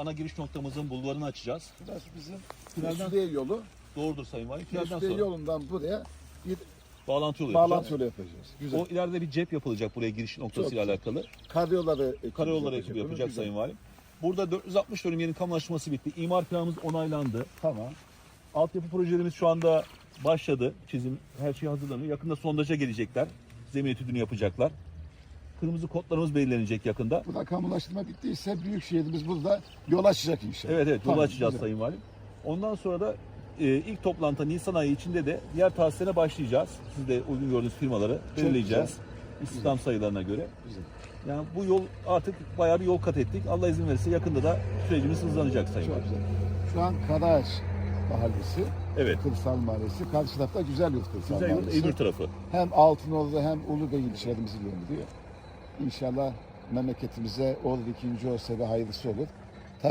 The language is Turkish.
ana giriş noktamızın bulvarını açacağız. Burası bizim Tünelden- Mesudiye yolu. Doğrudur Sayın Valim. Tünelden sonra yolundan buraya bir bağlantı yolu bağlantı yapacağız. yolu yapacağız. Güzel. O ileride bir cep yapılacak buraya giriş noktasıyla güzel. alakalı. Karayolları ekibi Karayolları ekibi yapacak Güzel. Sayın Valim. Burada 460 dönüm yerin kamulaşması bitti. İmar planımız onaylandı. Tamam. Altyapı projelerimiz şu anda başladı. Çizim, her şey hazırlanıyor. Yakında sondaja gelecekler. Zemin etüdünü yapacaklar. Kırmızı kodlarımız belirlenecek yakında. Burada kamulaştırma bittiyse büyük şehrimiz burada yol açacak inşallah. Evet evet yolu Tamam, açacağız güzel. Sayın Valim. Ondan sonra da e, ilk toplantı Nisan ayı içinde de diğer tahsislere başlayacağız. Siz de uygun gördüğünüz firmaları belirleyeceğiz. İstihdam sayılarına göre. Güzel. Yani bu yol artık bayağı bir yol kat ettik. Allah izin verirse yakında da sürecimiz hızlanacak Sayın Çok Valim. güzel. Şu an Karaağaç Mahallesi, Evet. Kırsal Mahallesi. Karşı tarafta Güzel Yurt Kırsal Güzel yol Mahallesi. Eymür tarafı. Hem Altınordu hem Ulubey ilçelerimizi yönlendiriyor. İnşallah memleketimize olur ikinci olsa ve hayırlısı olur.